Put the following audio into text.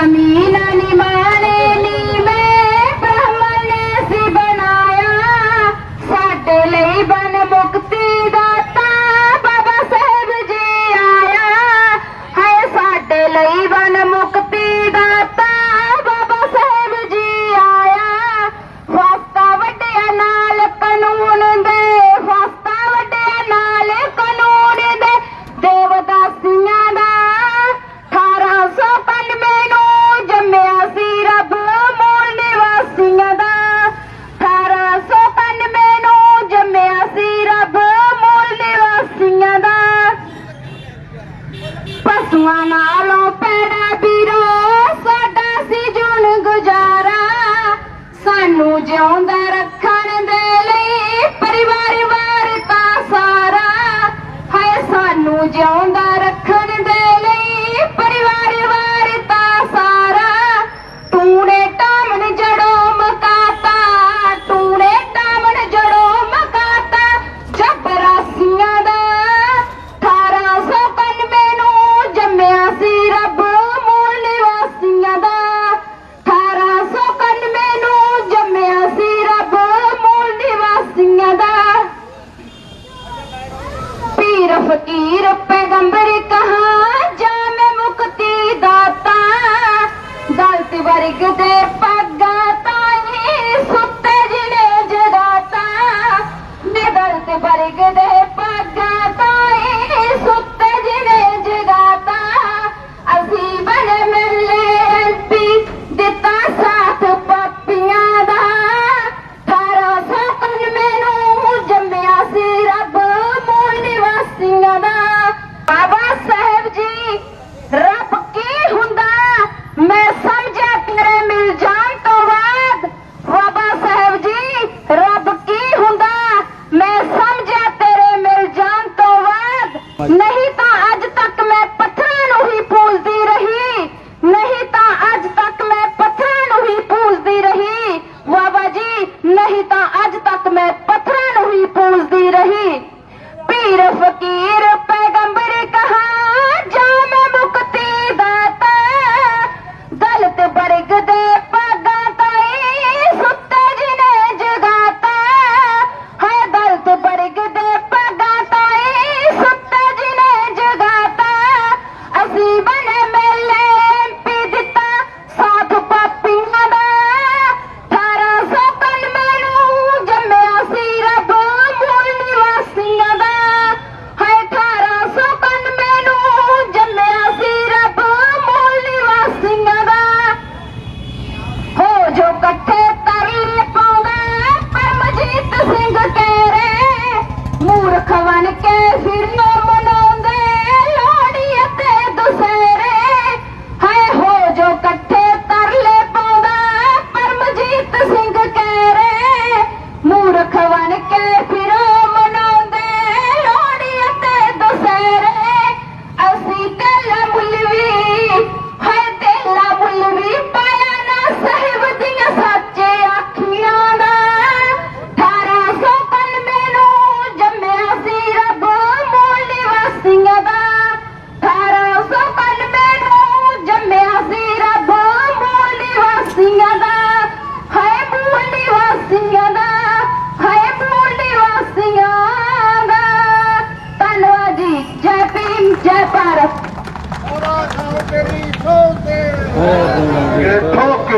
camino. ਪਸ਼ੂਆਂ ਨਾਲੋਂ ਪੈਣਾ ਵੀਰੋ ਸਾਡਾ ਸੀ ਜੁਣ ਗੁਜ਼ਾਰਾ। ਸਾਨੂੰ ਜਿਉਂਦਾ ਰੱਖ फकीर फकीर पैगंबर कहा जा मैं मुक्ति दाता गलत वर्ग दे पग